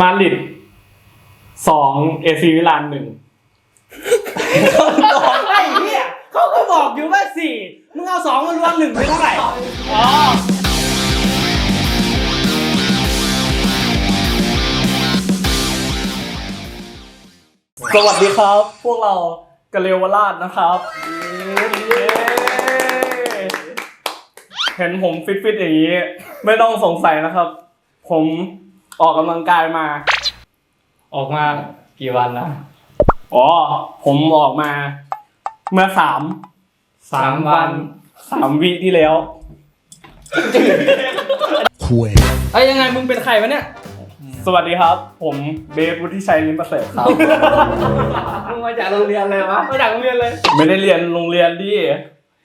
มาดริดสองเอซีมิลานหนึ่งไอ้เหี้ยเขาก็บอกอยู่ว่าสี่มึงเอาสองมารวมหนึ่งเป็นเท่าไหร่อ๋อสวัสดีครับ พวกเรากะเลวราชนะครับ เห็นผมฟิตๆอย่างนี้ ไม่ต้องสงสัยนะครับ ผม ออกกำลังกายมา ออกมากี่วันนะอ๋อ ผมออกมาเมื่อสามสามวันสามวิที่แล้ว คุยไอ้ยยังไงมึงเป็นใครวะเนี่ย สวัสดีครับ ผมเบสวุฒิชัยลิมประเสริฐครับ มึงมาจากโรงเรียนเลยวะมาจากโรงเรียนเลยไม่ได้เรียนโรงเรียนดิ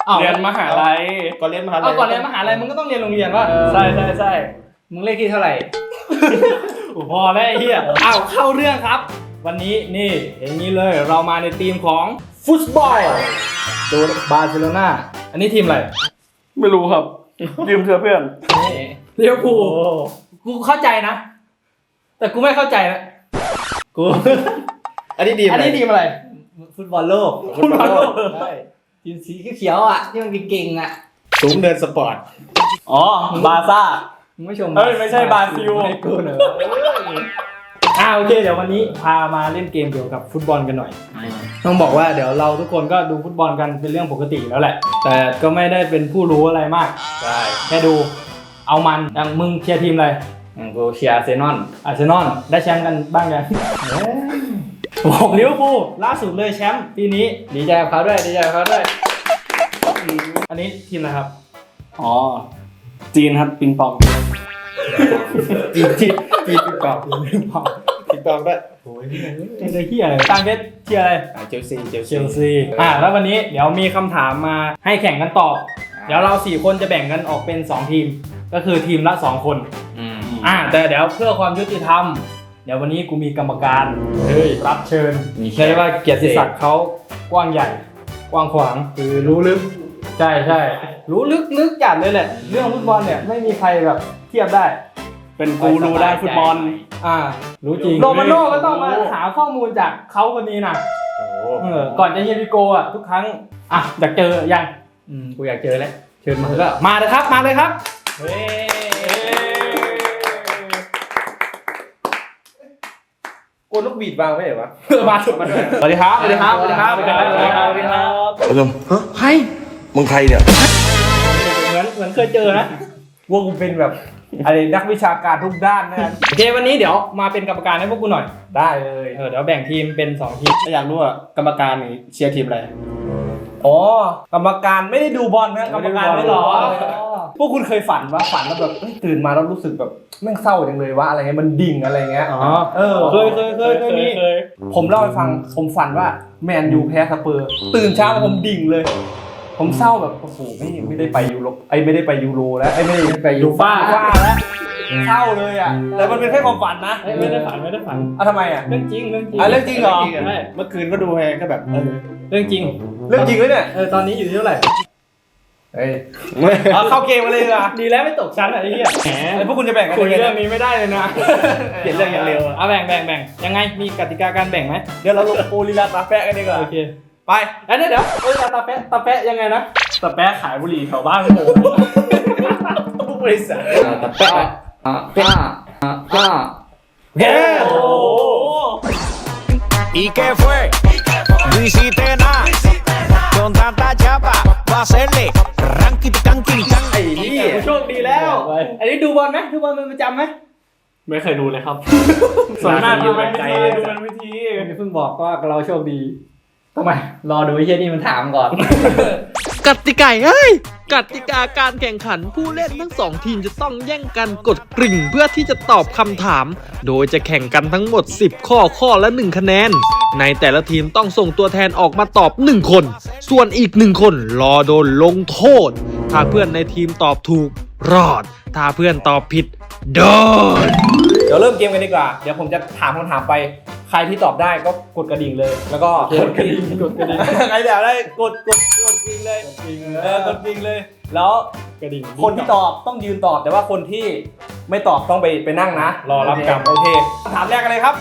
อ้าวเรียนมหาลัยก่อนเรียนมหาลัยเอาก่อนเรียนมหาลัยมึงก็ต้องเรียนโรงเรียนว่าใช่ใช่ใช่มึงเลขที่เท่าไหร่ พอแล้วไอ้เหี้ยอ้าวเข้าเรื่องครับ วันนี้นี่อย่างนี้เลยเรามาในทีมของฟุตบอลโดนบาร์เซโลนาอันนี้ทีมอะไรไม่รู้ครับ ยืมเธอเพื่อนเลี้ยวภูลกูเข้าใจนะ แต่กูไม่เข้าใจนะกูอันนี้ดีอันนี้ทีมอะไรฟุตบอลโลกฟุตบอลโลกใช่ทีมสีเขียวๆอะที่มันเก่งๆอะสูงเดินสปอร์ตอ๋อบาซ่า มึงไม่ชมเอ้ยไม่ใช่บราซิลให้กูเหรออ่าโอเคเดี๋ยววันนี้พามาเล่นเกมเกี่ยวกับฟุตบอลกันหน่อย ต้องบอกว่าเดี๋ยวเราทุกคนก็ดูฟุตบอลกันเป็นเรื่องปกติแล้วแหละ แต่ก็ไม่ได้เป็นผู้รู้อะไรมาก ใช่แค่ดูเอามันอย่างมึงเชียร์ทีมอะไรอย่างกูเชียร์อาร์เซนอลอาร์เซนอลได้แชมป์กันบ้างยังผมลิเวอร์พูลล่าสุดเลยแชมป์ปีนี้ ดีใจกับเขาด้วยดีใจกับเขาด้วย อันนี้ทีมอะไรครับ อ๋อ จีนครับปิงปองจีนจีนจีนปิงปองปิงปองติดตามได้โอ้ยไม่ได้เฮียอะไรตามเพชรเชียร์อะไรอ่าเชลซีเชลเชซีลซีอ่าแล้ววันนี้เดี๋ยวมีคำถามมาให้แข่งกันตอบ เดี๋ยวเราสี่คนจะแบ่งกันออกเป็น 2 ทีม ก็คือทีมละ 2 คนอืมอ่าแต่เดี๋ยวเพื่อความยุติธรรม เดี๋ยววันนี้กูมีกรรมการเฮ้ยรับเชิญมีใช่ว่าเกียรติศักดิ์เขากว้างใหญ่ กว้างขวางคือรู้ลึก ใช่ใช่รู้ลึกลึกจัดเลยแหละ เรื่องฟุตบอลเนี่ยไม่มีใครแบบเทียบได้ เป็นกูรู้ด้านฟุตบอล อ่า รู้จริงโรมาโน่ก็ต้องมาหาข้อมูลจากเขาคนนี้นะโอ้โหเออก่อนจะเฮียบิโกอะทุกครั้งอะอยากเจอยังอืมกูอยากเจอแล้วเชิญมาก็มาเลยครับมาเลยครับเฮ้กูนกบีดวางไว้เหรอวะมาสุดมาด้วยสวัสดีครับสวัสดีครับสวัสดีครับสวัสดีครับสวัสดีครับสวัสดีครับเริ่มฮะใคร มึงใครเนี่ย เหมือนเหมือนเคยเจอนะว่ากูเป็นแบบอะไรนักวิชาการทุกด้านนะโอเควันนี้เดี๋ยวมาเป็นกรรมการให้พวกกูหน่อยได้เลยเออเดี๋ยวแบ่งทีมเป็นสองทีมอยากรู้ว่ากรรมการนี่เชียร์ทีมอะไร อ๋อกรรมการไม่ได้ดูบอลนะกรรมการไม่หรอ พวกคุณเคยฝันว่าฝันแล้วแบบเอ้ยตื่นมาแล้วรู้สึกแบบแม่งเศร้าจังเลยวะอะไรเงี้ยมันดิ่งอะไรเงี้ยอ๋อเออเคยเคยเคยเคยมีเคยผมเล่าให้ฟังผมฝันว่าแมนยูแพ้สเปอร์ ตื่นเช้ามาผมดิ่งเลย ผมเศร้าแบบโอ้โหไม่ไม่ได้ไปยูโรไอยไม่ได้ไปยูโรแล้วไอยไม่ได้ไปยูฟ่าว่าแล้วเศร้าเลยอะแต่มันเป็นแค่ความฝันนะเอ้ยไม่ได้ฝันไม่ได้ฝันอะทำไมอะเรื่องจริงเรื่องจริงอะเรื่องจริงเหรอใช่เมื่อคืนก็ดูแฮก็แบบเออเรื่องจริง เรื่องจริงเลยเนี่ยเออตอนนี้อยู่ที่เท่าไหร่เฮ้ยเอาเข้าเกมมาเลยดีกว่ะดีแล้วไม่ตกชั้นอะไอ้เหี้ยแหมไอ้พวกคุณจะแบ่งกันคุยยังไงเรื่เนี่อยงนี้ไม่ได้เลยนะเปลี่ยนเรื่องอย่างเร็วอะเอาแบ่งแบ่งแบ่งยังไงมีกติกาการแบ่งไหมเดี๋ยวเราลงโปรลีลาตาแปะกันดีกว่าโอเค ไปแล้วเดี๋ยวเดี๋ยวเอ้ยตาแปะตาแปะยังไงนะแต่แป๊ะขายบุหรี่แถวบ้านผมผู้บริษัทอ่าแต่แปะอ่าป้าอ่าป้าเย้โอ้โห ¿Y qué fue? No hiciste nada. Con tanta chapa, va a hacerle ranky tanking tan. ไอ้นี่กูโชคดีแล้ว อันนี้ดูบอลไหมดูบอลเป็นประจำไหมไม่เคยดูเลยครับส่วนมากดูมันวิธีดูมันวิธี เพิ่งบอกว่าเราโชคดี ทำไมรอดูไอ้เหี้ยนี่มันถามก่อน กติกาเฮ้ยกติกาการแข่งขันผู้เล่นทั้งสองทีมจะต้องแย่งกันกดกริ่งเพื่อที่จะตอบคำถาม โดยจะแข่งกันทั้งหมด 10 ข้อข้อละ 1 คะแนน ในแต่ละทีมต้องส่งตัวแทนออกมาตอบ 1 คน ส่วนอีก 1 คนรอโดนลงโทษ ถ้าเพื่อนในทีมตอบถูก รอด ถ้าเพื่อนตอบผิด โดน ดี๋ยวเริ่มเกมกันดีกว่า เดี๋ยวผมจะถามคำถามไป ใครที่ตอบได้ก็กดกระดิ่งเลย แล้วก็กดกระดิ่งกดกระดิ่งใครอยากได้กดกดกดกริ่งเลยเออกดกริ่งเลย แล้วกระดิ่งคนที่ตอบต้องยืนตอบ แต่ว่าคนที่ไม่ตอบต้องไปไปนั่งนะรอรับกรรมโอเคคำถามแรกกันเลยครับ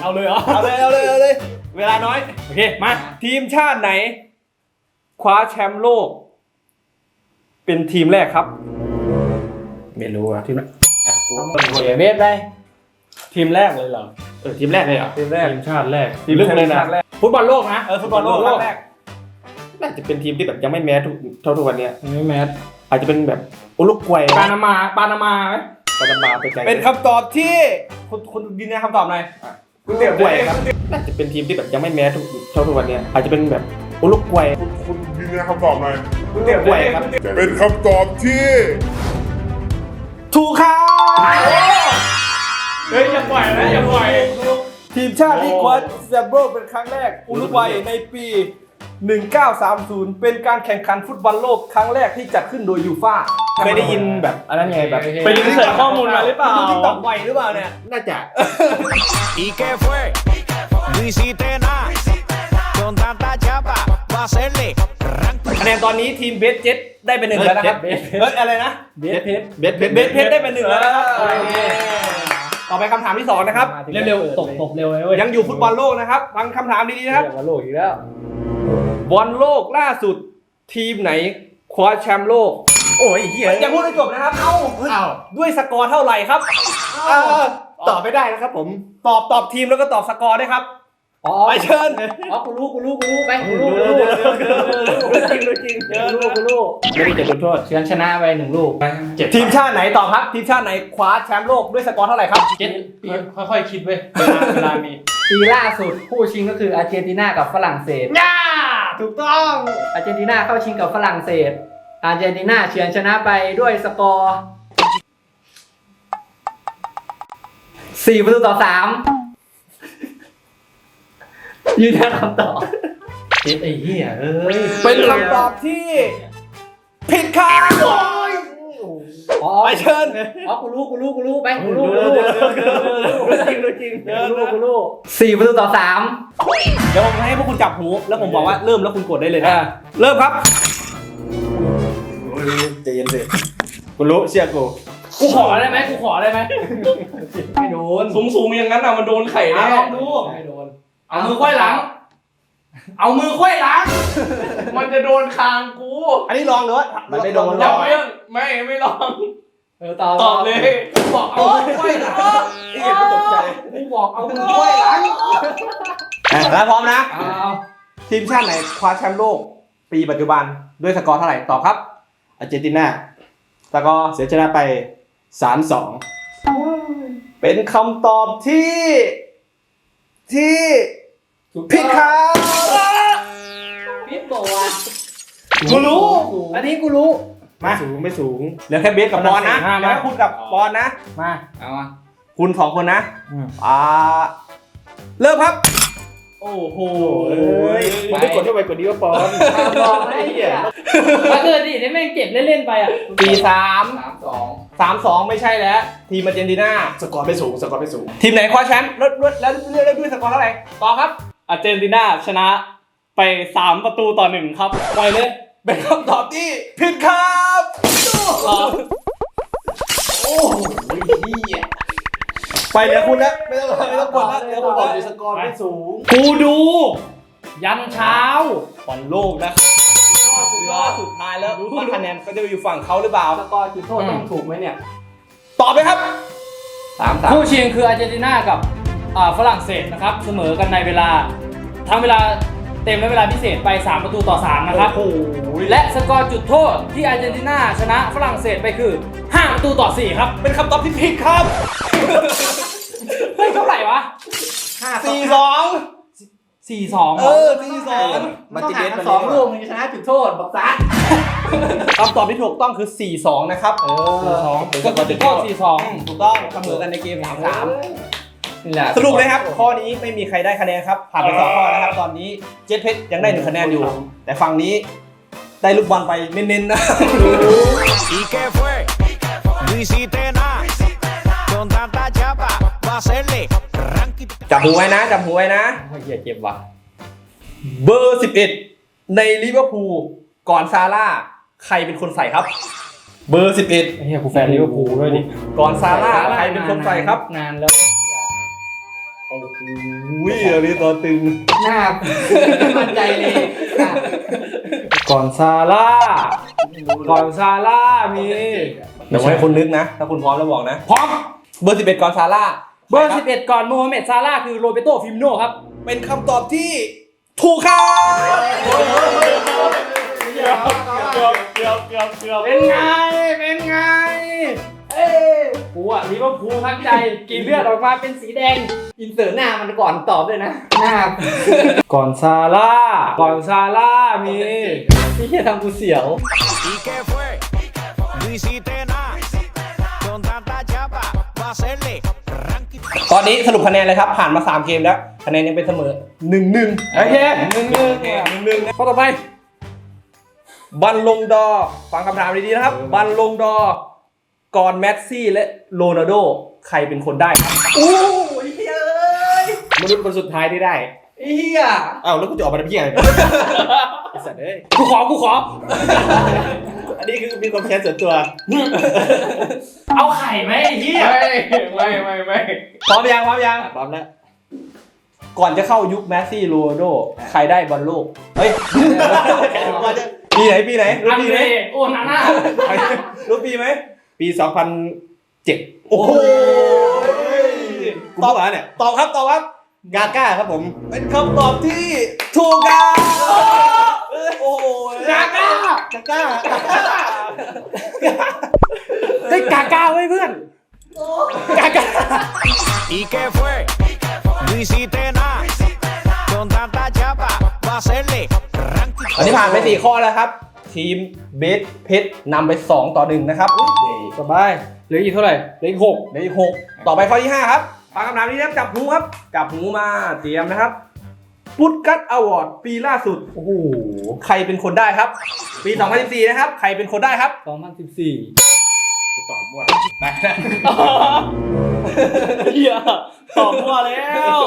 เอาเลยเหรอเอาเลยเอาเลยเอาเลย เวลาน้อย โอเคมาทีมชาติไหน คว้าแชมป์โลก เป็นทีมแรกครับ ไม่รู้อะทีมแรก เสียเวทได้ ทีมแรกเลยเหรอเออทีมแรกเลยเหรอทีมแรกทีมชาติแรกทีมชาติแรกฟุตบอลโลกนะเออฟุตบอลโลกครั้งแรกน่าจะเป็นทีมที่แบบยังไม่แม้ทุกเท่าทุกวันเนี้ยไม่แมสอาจจะเป็นแบบอุลุกวัยปานามาปานามาไหมปานามาไปไกลเป็นคำตอบที่คุณคุณยืนยันคำตอบหน่อยคุณเตรียมอุลุกวัยครับน่าจะเป็นทีมที่แบบยังไม่แม้ทุกเท่าทุกวันเนี้ยอาจจะเป็นแบบอุลุกวัยคุณยืนยันคำตอบหน่อยคุณเตรียมอุลุกวัยครับเป็นคำตอบที่ ถูกครับ เฮ้ยอย่าปล่อยนะอย่าปล่อย ทีมชาติที่คว้าแชมป์โลกเป็นครั้งแรกอุรุกวัยในปี 1930 เป็นการแข่งขันฟุตบอลโลกครั้งแรกที่จัดขึ้นโดยยูฟ่าเคยได้ยินแบบอันนั้นไงแบบไปรีเสิร์ชข้อมูลมาหรือเปล่าที่ตอบไวหรือเปล่าเนี่ยน่าจะ ¿Y qué fue? No hiciste nada. Con tanta chapa, va a hacerle ranking. คะแนนตอนนี้ทีมเบสเจ็ตได้เป็นหนึ่งแล้วนะครับเบสเฮ้ยอะไรนะเบสเพชรเบสเพชรเบสเพชรได้เป็นหนึ่งแล้วนะครับโอเค ต่อไปคำถามที่สองนะครับเร็วๆตบตบเร็วเลยเว้ยยังอยู่ฟุตบอลโลกนะครับฟังคำถามดีๆนะครับฟุตบอลโลกอีกแล้วบอลโลกล่าสุดทีมไหนคว้าแชมป์โลก โอ้ยเฮียอย่าพูดให้จบนะครับ เอ้าอ้าวด้วยสกอร์เท่าไหร่ครับเออตอบไม่ได้นะครับผม ตอบตอบทีมแล้วก็ตอบสกอร์ด้วยครับ อ๋อไปเชิญอ๋อกูรู้กูรู้กูรู้ไปกูรู้กูรู้จริงจริงกูรู้กูรู้ไม่ได้จะจุดโทษเฉือนชนะไปหนึ่งลูกเจ็ดทีมชาติไหนตอบครับ ทีมชาติไหนคว้าแชมป์โลกด้วยสกอร์เท่าไหร่ครับเจ็ดค่อยๆคิดเว้ยเวลาเวลามีปีล่าสุดคู่ชิงก็คืออาร์เจนตินากับฝรั่งเศสย่าถูกต้องอาร์เจนตินาเข้าชิงกับฝรั่งเศส อาร์เจนตินาเฉือนชนะไปด้วยสกอร์สี่ประตูต่อสาม ยืนยันคำตอบเจ็ดไอ้เหี้ยเอ้ยเป็นคำตอบที่ผิดครับอ๋อไปเชิญอ๋อกูรู้กูรู้กูรู้ไปกูรู้กูรู้จริงรู้จริงกูรู้กูรู้สี่ประตูต่อสามเดี๋ยวผมให้พวกคุณจับหูแล้วผมบอกว่าเริ่มแล้วคุณกดได้เลยนะเริ่มครับใจเย็นสิกูรู้เชื่อกูกูขอได้ไหมกูขอได้ไหมไม่โดนสูงสูงๆอย่างนั้นอะมันโดนไข่อะแน่ลองดูไม่โดน เอามือค่อยหลัง เอามือค่อยหลัง มันจะโดนคางกูอันนี้ลองหรือว่ามันไม่โดนอหรย่าอกเลี่ยงไม่ไม่ลอง เออตอบตอบเลยบอกเอามือค่อยหลังไอ้เหี้ยกูตกใจกูบอกเอามือค่อยหลังแล้วพร้อมนะเอาเอาทีมชาติไหนคว้าแชมป์โลก ปีปัจจุบันด้วยสกอร์เท่าไหร่ ตอบครับอาร์เจนตินาสกอร์เสียชนะไปสามสองเป็นคำตอบที่ ที่ ผิดครับพี่บอกว่ากูรู้ อันนี้กูรู้ มาสูงไม่สูงเหลือแค่เบสกับบอลนะห้าเดี๋ยวให้คุณกับบอลนะ มาเอามาคุณสองคนนะอืมอ่าเริ่มครับ โอ้โหเอ้ยมันไม่กดเข้าไปกดดีว่าปอนบอกไม่เหี้ยถ้าเกิดดิเนี่ยแม่งเก็บเล่นๆไปอะปีสามสามสองสามสองไม่ใช่แล้ว ทีมอาร์เจนตินาสกอร์ไม่สูงสกอร์ไม่สูง ทีมไหนคว้าแชมป์แล้วแล้วแล้วเลือกด้วยสกอร์เท่าไหร่ต่อครับ อาร์เจนตินาชนะไปสามประตูต่อหนึ่งครับปล่อยเลย เป็นคำตอบที่ผิดครับไปเหลือคุณแล้วไม่ต้องไม่ต้องกดแล้วเหลือคุณแล้วสกอร์ไม่สูงกูดู ยันเช้าบอลโลกนะครับเหลือสุดท้ายแล้วว่าคะแนนก็จะอยู่ฝั่งเขาหรือเปล่าสกอร์จุดโทษต้องถูกไหมเนี่ย ตอบเลยครับสามสามคู่ชิงคืออาร์เจนตินากับอ่า ฝรั่งเศสนะครับเสมอกันในเวลาทั้งเวลาเต็มและเวลาพิเศษไป 3 ประตูต่อ 3 นะครับและสกอร์จุดโทษที่อาร์เจนตินาชนะฝรั่งเศสไปคือ 5 ประตูต่อ 4 ครับ เป็นคำตอบที่ผิดครับเฮ้ยเท่าไหร่วะสี่สอง4-2เออสี่สองมันติดเดนสองลูกมึงจะชนะจุดโทษบอกซะคำตอบที่ถูกต้องคือ 4-2 นะครับ เออก็คือจุดโทษ4-2 ถูกต้องเสมอกันในเกม 3-3 นี่แหละสรุปเลยครับข้อนี้ไม่มีใครได้คะแนนครับผ่านไปสองข้อนะครับ ตอนนี้เจ็ดเพชรยังได้หนึ่งคะแนนอยู่ แต่ฝั่งนี้ได้ลูกบอลไปเน้นๆนะ ¿Y qué fue? No hiciste nada. Con tanta chapa, va a hacerle จับหูไว้นะจับหูไว้นะโอ้ยเหี้ยเจ็บว่ะเบอร์11ในลิเวอร์พูลก่อนซาร่าใครเป็นคนใส่ครับ เบอร์11ไอ้เหี้ยกูแฟนลิเวอร์พูลด้วยดิก่อนซาร่าใครเป็นคนใส่ครับ นานแล้วโอ้โหอันนี้ตัวตึงหน้ามั่นใจเลยอะก่อนซาร่าก่อนซาร่ามีเดี๋ยวให้คุณนึกนะ ถ้าคุณพร้อมแล้วบอกนะ พร้อม เบอร์ 11 ก่อนซาร่า เบอร์ 11 ก่อนโมฮัมเหม็ดซาร่าคือโรเบโตฟิมโนครับ เป็นคำตอบที่ถูกครับเกือบเกือบเกือบเกือบเกือบเป็นไง เป็นไงเอ้ย กูอะลิเวอร์พูลทั้งใจกินเลือดออกมาเป็นสีแดง อินเสิร์ตหน้ามันก่อนตอบด้วยนะ หน้าก่อนซาร่าก่อนซาร่ามีพี่เหี้ยทำกูเสียว ¿Y qué fue? No hiciste nada. Con tanta chapa, va a hacerle ranking. ตอนนี้สรุปคะแนนเลยครับ ผ่านมา 3 เกมแล้ว คะแนนยังเป็นเสมอ1 1โอเคหนึ่งหนึ่งหนึ่งหนึ่งข้อต่อไป บัลลงดอร์ฟังคำถามดีๆนะครับ บัลลงดอร์ ก่อนแมสซี่และโรนัลโดใครเป็นคนได้ครับโอ้ยเฮ้ยมนุษย์คนสุดท้ายที่ได้เฮียอ้าวแล้วกูจะออกมาทำเพี้ยอะไรไอ้สัตว์เอ้ยกูขอกูขอ อันนี้คือมีความแค้นส่วนตัว เอาไข่ไหมไอ้เหี้ยไม่ไม่ไม่ไม่พร้อมยังพร้อมยังพร้อมแล้วก่อนจะเข้ายุคแมสซี่โรนัลโดใครได้บอลโลกเฮ้ยปีไหนปีไหนรู้อันปีเดไหมรโอนาน่ารู้ปีไหม ปี 2007 โอ้โหกูบอกว่าเนี่ยตอบครับตอบครับกาก้าครับผม เป็นคำตอบที่ถูกครับโอ้โหกาก้ากาก้าได้กาก้าไว้เพื่อนกาก้า ¿Y qué fue? No hiciste nada. Con tanta chapa, va a hacerle ranking. อันนี้ผ่านไปสี่ข้อแล้วครับ ทีมเบสเพชรนำไป 2 ต่อ 1 นะครับสบายเหลืออีกเท่าไหร่เหลืออีกหกในหกต่อไปข้อที่ 5 ครับฟังคำถามนี้นะครับจับหูครับ จับหูมาเตรียมนะครับพุทกัตอวอร์ดปีล่าสุดโอ้โหใครเป็นคนได้ครับ ปี 2014 นะครับ ใครเป็นคนได้ครับ2014ตอบว่าเฮียตอบมั่วแล้ว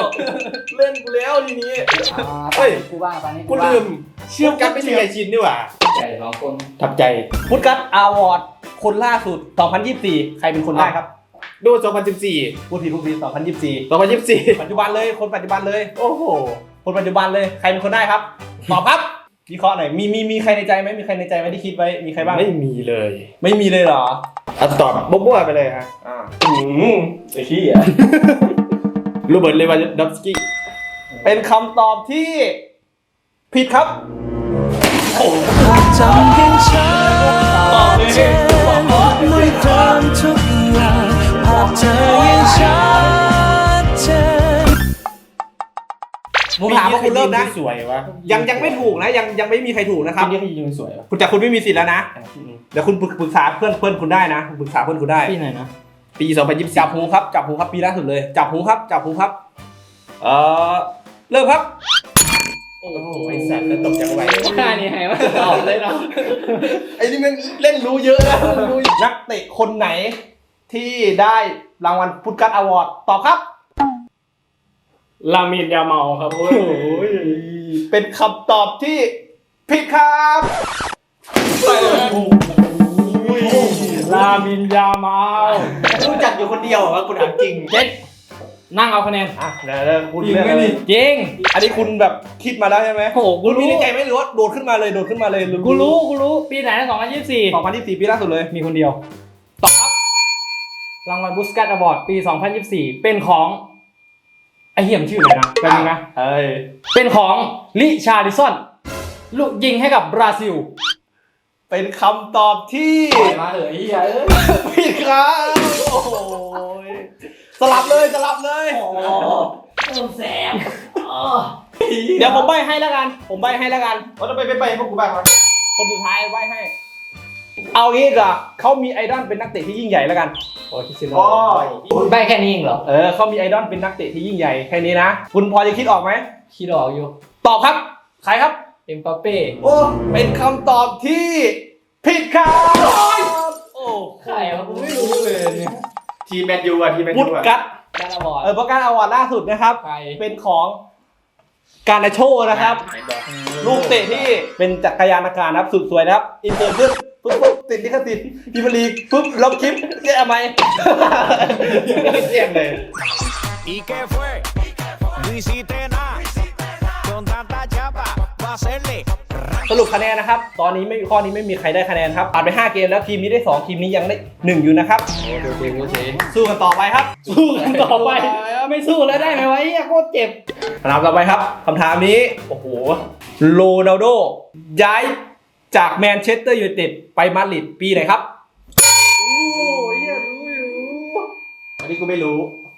เล่นกูแล้วทีนี้เฮ้ยกูว่าตอนนี้กูลืมเชื่อมกันไม่ใช่ไอชินนี่หว่าใจ สองคนทับใจพุทกัตอวอร์ดคนล่าสุด 2024 ใครเป็นคนได้ครับ ดู 2014 พูดผิดพูดผิด2024 2024 ปัจจุบันเลยคนปัจจุบันเลย โอ้โห คนปัจจุบันเลยใครเป็นคนได้ครับตอบครับวิเคราะห์หน่อยมีมีมีใครในใจไหมมีใครในใจไหมที่คิดไว้มีใครบ้างไม่มีเลย ไม่มีเลยเหรอเอาตอบมั่วๆไปเลยฮะอ่าอืมไอ้ขี้อะโรเบิร์ตเลวานดอฟสกี้เป็นคำตอบที่ ผิดครับ จำยังฉันเจนด้วยความทุกอย่างภาพเธอยังชัดเจนผมถามว่าคุณเริ่มนะ สวยวะยังยังไม่ถูกนะ ยังยังไม่มีใครถูกนะครับปีนี้คือยิงสวยวะคุณจากคุณไม่มีสิทธิ์แล้วนะ เดี๋ยวคุณปรึกปรึกษาเพื่อนเพื่อนคุณได้นะปรึกษาเพื่อนคุณได้ ปีไหนนะ ปี2024จับหูครับ จับหูครับปีล่าสุดเลย จับหูครับ จับหูครับ เอ่อเริ่มครับ โอ้โหไอสัตว์แล้วตกจากไว้ข้านี่ให้มาตอบเลยเนาะไอ้นี่มันเล่นรู้เยอะนะรู้นักเตะคนไหน ที่ได้รางวัลพุทธกัตอวอร์ดตอบครับ ลามินยาเมาครับโอ้ยเป็นคำตอบที่ผิดครับลามินยาเมารู้จักอยู่คนเดียวเหรอวะคุณถามจริงเจ็ด นั่งเอาคะแนนอะเดี๋ยวเดี๋ยวคุณจริงเลือกไหมอะไรนี่จริงอันนี้คุณแบบคิดมาแล้วใช่ไหมโอ้โหกูคุณมีรู้ในใจไหมหรือว่าโดดขึ้นมาเลยโดดขึ้นมาเลยหรือกูรู้กูรู้ปีไหนนะ2024สองพันยี่สิบสี่ปีล่าสุดเลยมีคนเดียวตอบครับรางวัลบุสกัตอวอร์ดปี 2024 เป็นของไอเหี้ยมนชื่ออะไรนะเป็นงนะเอ้ยเป็นของลิชาร์ดิสันลูกยิงให้กับบราซิล เป็นคำตอบที่ มาเหยเฮียเอ้ย ผิดครับโอ้โห สลับเลยสลับเลยเริ่มแสบเดี๋ยวผมใบให้แล้วกัน ผมใบให้แล้วกัน เขาจะไปไปไปพวกกูบ้างวะคนสุดท้ายใบให้ เอางี้ดีกว่าเขามีไอดอลเป็นนักเตะที่ยิ่งใหญ่แล้วกันโอ้ยคิดสิอ๋อใบแค่นี้เองเหรอ เออเขามีไอดอลเป็นนักเตะที่ยิ่งใหญ่แค่นี้นะ คุณพอจะคิดออกไหม คิดออกอยู่ ตอบครับ ใครครับ เอ็มบัปเป้โอ้เป็นคำตอบที่ผิดครับ โอ้ใครวะกูไม่รู้เลยเนี่ย ทีมแมนยูอะทีมแมนพุยูทอะกัตการอวอร์ดเออเพราะการอวอร์ดล่าสุดนะครับใครเป็นของการนาโชนะครับลูกเตะที่เป็นจักรยานอากาศนะครับสุดสวยนะครับ อินเตอร์ปุ๊บปุ๊บปุ๊บติดลิขสิทธิ์พิมพ์ลีกปุ๊บลบคลิปเจ๊ไหมเสียงเลย ¿Y qué fue? No hiciste nada. Con tanta chapa, va a hacerle สรุปคะแนนนะครับ ตอนนี้ไม่ข้อนี้ไม่มีใครได้คะแนนครับผ่านไป 5 เกมแล้วทีมนี้ได้ 2 ทีมนี้ยังได้ 1 อยู่นะครับสู้กันต่อไปครับ สู้กันต่อไป ไม่สู้แล้วได้ไหมวะเฮียโคตรเจ็บคำถามต่อไปครับคำถามนี้ โอ้โห โรนัลโดย้ายจากแมนเชสเตอร์ยูไนเต็ดไปมาดริดปีไหนครับ โอ้ยเหี้ยรู้อยู่อันนี้กูไม่รู้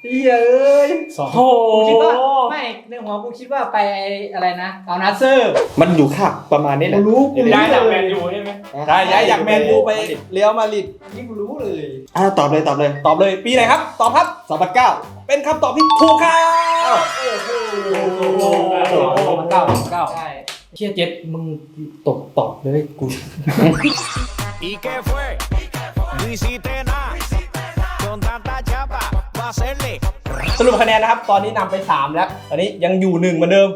เฮียเอ้ยสองโอ้กูคิดว่าโหไม่ในหัวกูคิดว่าไปไอ้อะไรนะเอานาเซอร์ มันอยู่ขับประมาณนี้แหละรู้กูรู้ย้ายจากเลแมยนยูใช่ไหมใช่ย้ายจากแมนยูไปเรียวมาดริดนี่กูรู้เลย อ่าตอบเลยตอบเลย ตอบเลยปีไหนครับ ตอบครับสองพันเก้าเป็นคำตอบที่ถูกครับมันเก้ามันเก้าใช่เชี่ยเจ็ดมึงตกตอบเลยกู ¿Y qué fue? No hiciste nada. Con สรุปคะแนนนะครับ ตอนนี้นำไป 3 แล้ว ตอนนี้ยังอยู่1เหมือนเดิม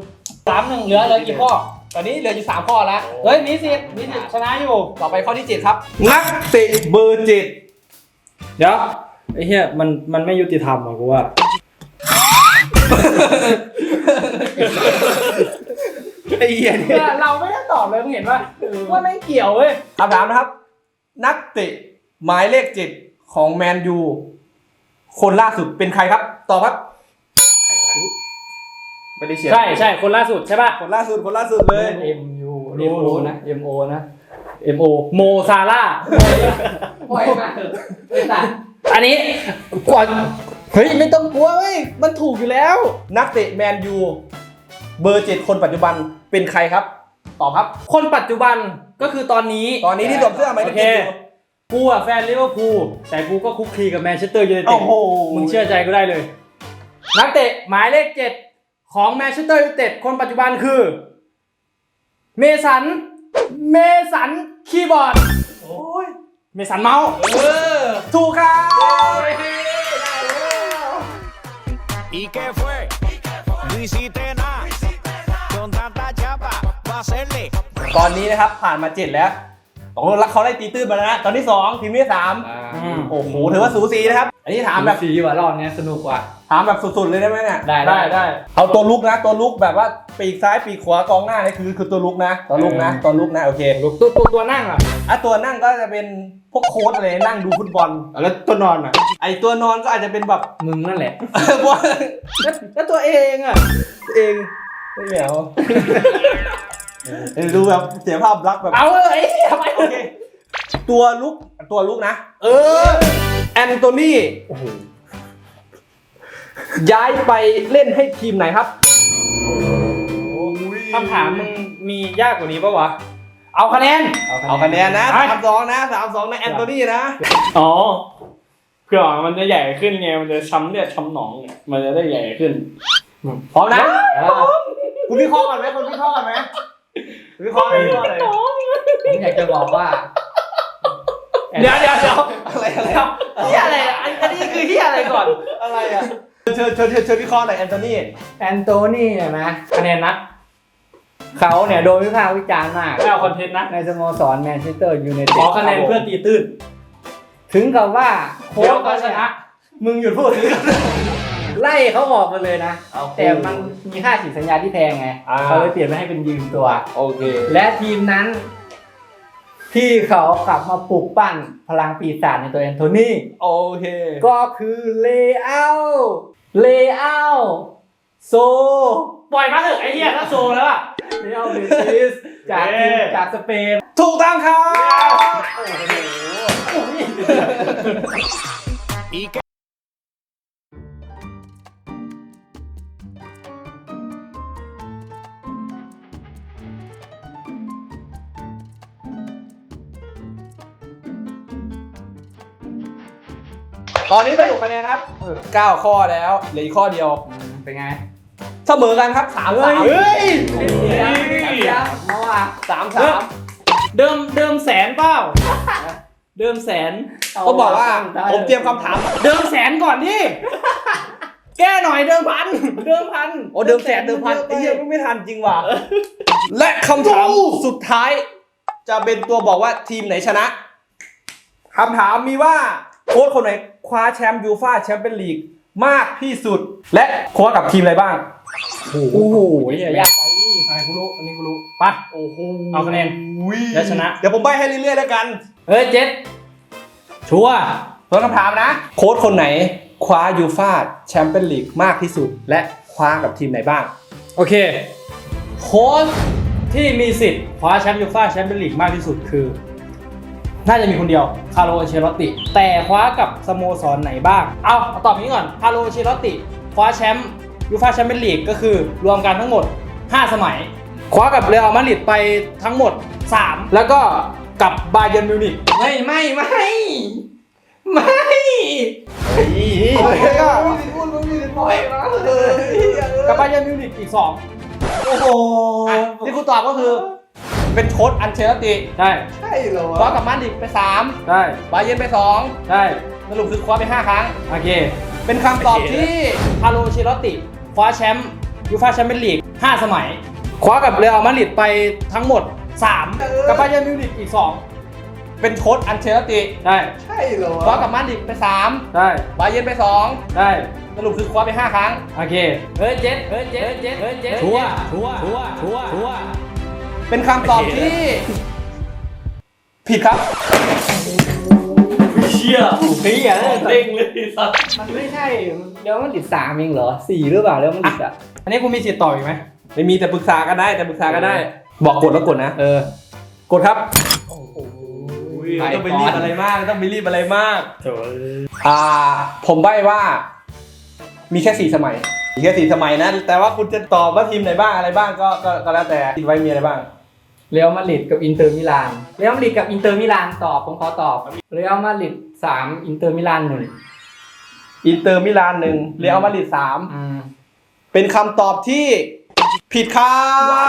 สามหนึ่งเหลือเหลยกี่ข้อ ตอนนี้เหลืออยู่ 3 ข้อแล้ว เฮ้ยมีสิทธิ์มีสิทธิ์ชนะอยู่ ต่อไปข้อที่ 7 ครับ นักเตะเบอร์เจ็ดเดี๋ยวไอ้เหี้ยมันมันไม่ยุติธรรมอะกูว่า ไอ้เหี้ยเนี่ยเราไม่ได้ตอบเลยมึงเห็นว่าว่าไม่เกี่ยวเว้ยคำถามนะครับ นักเตะหมายเลข 7 ของแมนยู คนล่าสุดเป็นใครครับตอบครับ ไม่ได้เสียงใช่ใช่คนล่าสุดใช่ป่ะ คนล่าสุดคนล่าสุดเลยเอ็มยูเอ็มโอนะเอ็มโอนะ M O โมซาร่าปล่อยมาเถอะไอ้สัตว์อันนี้ก่อนเฮ้ยไม่ต้องกลัวเว้ยมันถูกอยู่แล้ว นักเตะแมนยูเบอร์7คนปัจจุบันเป็นใครครับ ตอบครับ คนปัจจุบันก็คือตอนนี้ ตอนนี้ที่สวมเสื้อหมายเลโอขเคเจ็ดอยู่ กูอะแฟนลิเวอร์พูลแต่กูก็คุกคีกับแมนเชสเตอร์ยูไนเต็โอ้ดโหมึงเชื่อใจกูได้เลย นักเตะหมายเลขเจ็ดของแมนเชสเตอร์ยูไนเต็ดคนปัจจุบันคือ เมสัน เมสันคีย์บอร์ดเมสันเมาส์เออถูกครับ ¿Y qué fue? No hiciste nada. Con tanta chapa, va a hacerle ตอนนี้นะครับผ่านมา7แล้ว โอ้แล้วเขาได้ตีตื้นมาแล้วนะ ตอนที่2ทีมที่อืม3โอ้โหถือว่าสูสีนะครับ อันนี้ถามแบบสีว่ารอบเนี้ยสนุกกว่า ถามแบบสุดๆเลยได้ไหมเนี่ย ได้ได้ได้ เอาตัวลุกนะ ตัวลุกแบบว่าปีกซ้ายปีกขวากองหน้านี่คือคือตัวลุกนะ ตัวลุกนะ ตัวลุกนะโอเคตัวตัวตัวนั่งอะอะตัวนั่งก็จะเป็นพวกโค้ชอะไรนั่งดูฟุตบอล แล้วตัวนอนอะ ไอตัวนอนก็อาจจะเป็นแบบมึงนั่นแหละพวกแล้วแล้วตัวเองอะเองไม่เหนียวเออ ดูแบบเสียภาพลักษณ์แบบเอาเลยทำไมโอเคตัวลุกตัวลุกนะ เออ แอนโทนีย้ายไปเล่นให้ทีมไหนครับคำถามมึงมียากกว่านี้ปะวะ เอาคะแนน เอาคะแนนนะไปสามสองนะสามสองนะแอนโทนีนะ อ๋อเผื่อมันจะใหญ่ขึ้นไง มันจะช้ำเลือดช้ำหนองเนี่ยมันจะได้ใหญ่ขึ้น พร้อมนะเออคุณวิเคราะห์ก่อนไหมคุณวิเคราะห์ก่อนไหม วิเคราะห์เลยวิเคราะห์เลยผมอยากจะบอกว่าเดี๋ยวเดี๋ยวเดี๋ยวอะไรอะไรเฮียอะไรอะอันอันนี้คือเฮียอะไรก่อนอะไรอะเชิญเชิญเชิญเชิญวิเคราะห์หน่อยแอนโทนีแอนโตนี่เนี่ยนะคะแนนนะเขาเนี่ยโดนวิพากษ์วิจารณ์มากไม่เอาคอนเทนต์นะ ในสโมสรแมนเชสเตอร์ยูไนขเต็อดคะแนนเพื่อตีตื้น ถึงกับว่าโค้เดี๋ยวชก็เขาชเนี่ยนะมึงหยุดพูด ไล่เขาออกมาเลยนะแต่มันมีค่าฉีดสัญญาที่แพงไงอ่า เขาเลยเปลี่ยนมาให้เป็นยืมตัว โอเค และทีมนั้น ที่เขากลับมาปลุกปั้นพลังปีศาจในตัวแอนโทนีโอเค ก็คือเลอาเลอาโซ ปล่อยมาเถอะไอ้เหี้ยถ้าโซแล้วอะเลอาเบติสจากทีมจากสเปนถูกต้องครับ ¿Y qué? ตอนนี้สรุปคะแนนครับ9ข้อแล้วเหลืออีกข้อเดียวเป็นไงเสมอกันครับ3 3เฮ้ยเอาว่ะสามสามเดิมเดิมแสนเปล่าเดิมแสนก็บอกว่าผมเตรียมคำถาม เดิมแสนก่อนดิแก้หน่อยเดิมพัน เดิมพันโอ้เดิมแสนเดิมพันไอ้เหี้ยไม่ทันจริงว่ะและคำถามสุดท้าย จะเป็นตัวบอกว่าทีมไหนชนะคำถามมีว่า โค้ชคนไหนคว้าแชมป์ยูฟ่าแชมเปี้ยนลีกมากที่สุด และโค้ชกับทีมอะไรบ้าง โอ้โหเหี้ยยากไปอันนี้กูรู้อันนี้กูรู้ไปโอ้โหเอาคะแนน แล้วชนะ เดี๋ยวผมใบให้เรื่อยๆแล้วกัน เฮ้ยเจ็ดชัวร์ทวนคำถามนะ โค้ชคนไหนคว้ายูฟ่าแชมเปี้ยนลีกมากที่สุด และคว้ากับทีมไหนบ้าง โอเค โค้ชที่มีสิทธิ์คว้าแชมป์ยูฟ่าแชมเปี้ยนลีกมากที่สุดคือ น่าจะมีคนเดียวคาร์โลอันเชลอตติ แต่คว้ากับสโมสรไหนบ้าง เอาเอาตอบนี้ก่อนคาร์โลอันเชลอตติคว้าแชมป์ยูฟ่าแชมเปี้ยนลีกก็คือรวมกันทั้งหมด 5 สมัย คว้ากับเรอัลมาดริดไปทั้งหมด 3 แล้วก็กับบาเยิร์นมิวนิกไม่ไม่ไม่ไม่กับบาเยิร์นมิวนิกอีกโอ้โหที่คุณตอบก็คือ เป็นโค้ชอันเชลติ2ใช่ใช่เหรอคว้ากับมาดริดไปใช่3บาเยร์นไปใช่2สรุปคือคว้าไป5ครั้ง โอเค เป็นคำตอบที่คาร์โลอันเชลอตติคว้าแชมป์ยูฟ่าแชมเปี้ยนลีก5สมัย คว้ากับเรอัลมาดริดไปทั้งหมด3กับบาเยิร์นมิวนิกอีกเป็นโค้ชอันเชลติ2ใช่ใช่เหรอคว้ากับมาดริดไป3ใช่บาเยร์นไป2ใช่สรุปคือคว้าไป 5 ครั้ง โอเค เฮ้ยเจ็ดเฮ้ยเจ็ดเจ็ดเฮ้ยเจ็ดชัวร์ชัวร์ชัวร์ชัวร์ชัวร์ เป็นคำตอบที่ ผิดครับ เชี่ยเฮ้ยอย่าเลยเด้งเลยสัตว์มันไม่ใช่ เดี๋ยวมันติดสามเองเหรอสี่หรือเปล่าแล้วมันติดอะ อันนี้กูมีสิทธิ์ตอบอีกไหมไม่มีแต่ปรึกษากันได้แต่ปรึกษากันได้ บอกกดแล้วกดนะ เออ กดครับไม่ต้องไปรีบอะไรมากไม่ต้องไปรีบอะไรมากอ่า ผมใบ้ว่า มีแค่สี่สมัย มีแค่สี่สมัยนะ แต่ว่าคุณจะตอบว่าทีมไหนบ้างอะไรบ้างก็ก็ก็แล้วแต่คิดไว้มีอะไรบ้าง เรอัลมาดริดกับอินเตอร์มิลานเรอัลมาดริดกับอินเตอร์มิลานตอบผมขอตอบเรอัลมาดริดสามอินเตอร์มิลานหนึ่งอินเตอร์มิลานหนึ่งเรอัลมาดริดสามอืมเป็นคำตอบที่ผิดครับ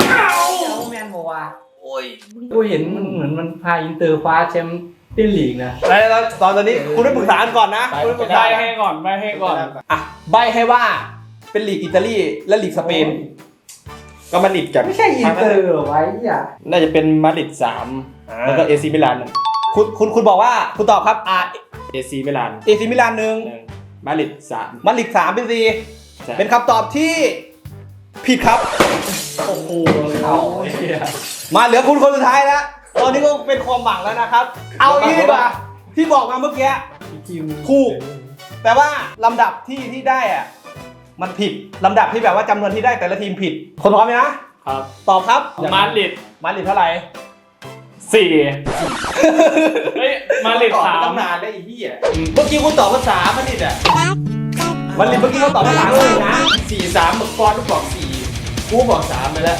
เดี๋ยวแมนบอกว่าโอ้ยกูเห็นมันเหมือนมันพาอินเตอร์คว้าแชมเปี้ยนลีกนะแล้วแล้วตอนตอนนี้คุณได้ปรึกษากันก่อนนะคุณได้ปรึกษาได้กันให้ก่อนได้ให้ก่อนอะใบให้ว่าเป็นลีกอิตาลีและลีกสเปน ก็มาดริดกับไม่ใช่อินเตอร์เหรอไว้อะน่าจะเป็นมาดริดสามอ่าแล้วก็เอซีมิลานหนึ่งคุณคุณคุณบอกว่าคุณตอบครับอ่าเอซีมิลานเอซิมิลานหนึ่งหนึ่งมาดริดสามมันลีกสามเป็นสี่ใช่เป็นคำตอบที่ผิดครับโอ้โหเอามาเหลือคุณคนสุดท้ายแล้วตอนนี้ก็เป็นความหวังแล้วนะครับ เอางี้ดีกว่าที่บอกมาเมื่อกี้ทีมถูกแต่ว่าลำดับที่ที่ได้อะ มันผิดลำดับที่แบบว่าจำนวนที่ได้แต่ละทีมผิด คนพร้อมไหมนะ ครับตอบครับมาดริดมาดริดเท่าไหร่สี่เฮ้ยมาดริดสามตั้งนานได้อีกที่อะเมื่อกี้คุณตอบภาษามาดริดอะมาดริดเมื่อกี้เขาตอบว่าสามเลยนะสี่สามมึกฟอนลูกบอกสี่กูบอกสามไปแล้ว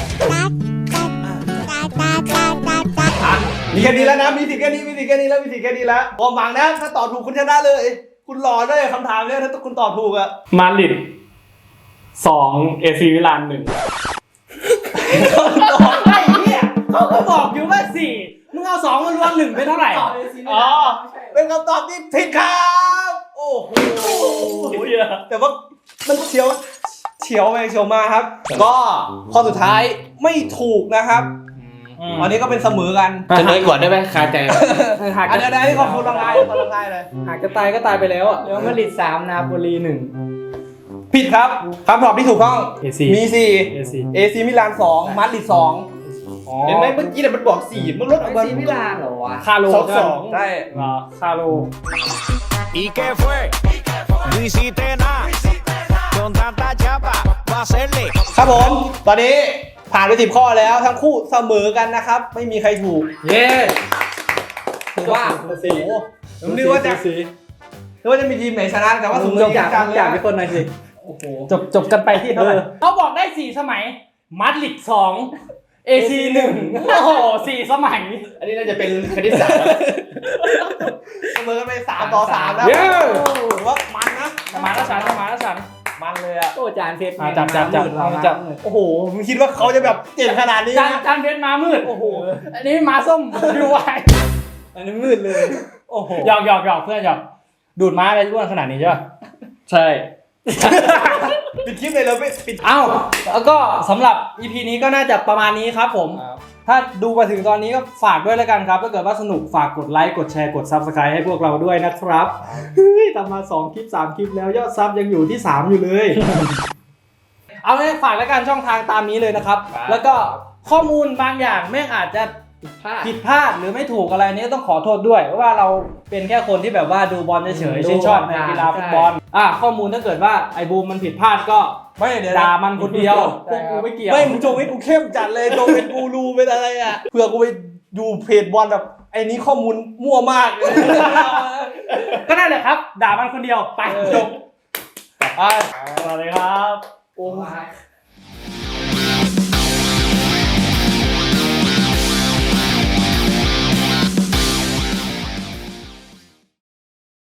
อะมีแค่นี้แล้วนะ มีสิทธิ์แค่นี้มีสิทธิ์แค่นี้แล้วมีสิทธิ์แค่นี้แล้วความหวังนะ ถ้าตอบถูกคุณชนะเลย คุณหล่อด้วยคำถามเนี่ยถ้าคุณตอบถูกอะมาดริด สองเอซีมิลานหนึ่งไอ้เนี่ยเขาก็บอกอยู่ว่าสี่มึงเอาสองมารวมหนึ่งเป็นเท่าไหร่อ๋อ เป็นคำตอบที่ผิดครับ โอ้โหเหี้ยแต่ว่ามันเฉียวเฉียวไปเฉียวมาครับ ก็ข้อสุดท้ายไม่ถูกนะครับอันนี้ก็เป็นเสมอกันจะเลยก่อนได้ไหมคาใจหากอันจะนี้อันนี้ขอบคุณลำลายขอบคุณลำลายเลย หากจะตายก็ตายไปแล้วอะเรอัลมาดริดสามนาโปลีหนึ่ง ผิดครับคำตอบที่ถูกต้อง AC มีสี่ AC เอซีมิลานสองมาดริดสองเห็นไหมเมื่อกี้เนี่ยมันบอกสี่มึงลดออกมาซีมิลานเหรอวะคาโลสองสองใช่เหรอคาโล ¿Y qué fue? No hiciste nada. Con tanta chapa, va a hacerle ครับผม ตอนนี้ผ่านไปสิบข้อแล้วทั้งคู่เสมอกันนะครับ ไม่มีใครถูก เย้ถือว่าโอ้โหผมนึกว่าจะนึกว่าจะมีทีมไหนชนะแต่ว่ามึสุงดจจบบจากจังเลยจากนะไปคนหน่อยสิ โอ้โหจบจบกันไปที่เท่าไหร่เขาบอกได้สี่สมัยมาดริดสองเอซีหนึ่งโอ้โหสี่สมัย อันนี้น่าจะเป็นคณิตศาสตร์เสมอกันไปสามต่อสามแล้วเย้ถือว่ามันนะมาแล้วฉันมาแล้วฉันมันเลยอะโอ้จานเพชรอะจับจับจับเราจับโอ้โหมึงคิดว่าเขาจะแบบเก่งขนาดนี้จานนะจานเพชรมามืดโอ้โหอันนี้มาส้มดูไว้อันนี้มืดเลยโอ้โหหยอกหยอกหยอกเพื่อนหยอกดูดม้าอะไรอ้วนขนาดนี้ใช่ป่ะใช่เปิดคลิปเลยแล้วไม่ปิดเอ้าแล้วก็สำหรับ EP นี้ก็น่าจะประมาณนี้ครับผมถ้าดูมาถึงตอนนี้ก็ฝากด้วยแล้วกันครับ ถ้าเกิดว่าสนุกฝากกดไลค์กดแชร์กด Subscribe ให้พวกเราด้วยนะครับเฮ้ยทำมา 2 คลิป 3 คลิปแล้วยอดซับยังอยู่ที่ 3 อยู่เลย เอาเลยฝากแล้วกันช่องทางตามนี้เลยนะครับแล้วก็ข้อมูลบางอย่างแม่งอาจจะ พลาด ผิดพลาดหรือไม่ถูกอะไรนี้ต้องขอโทษด้วย เพราะว่าเราเป็นแค่คนที่แบบว่าดูบอลเฉยๆชื่นชอบในกีฬาฟุตบอลอะข้อมูลถ้าเกิดว่าไอ้บูมมันผิดพลาดก็ไม่เดี๋ยวนะด่ามันคนเดียวพวกกูไม่เกี่ยวไม่มึงจงให้กูเข้มจัดเลยจงเป็นกูรูเป็นอะไรอะเผื่อกูไปดูเพจบอลแบบไอ้นี้ข้อมูลมั่วมากเลยก็นั่นแหละครับ ด่ามันคนเดียวไปจบไปสวัสดีครับโอ้ย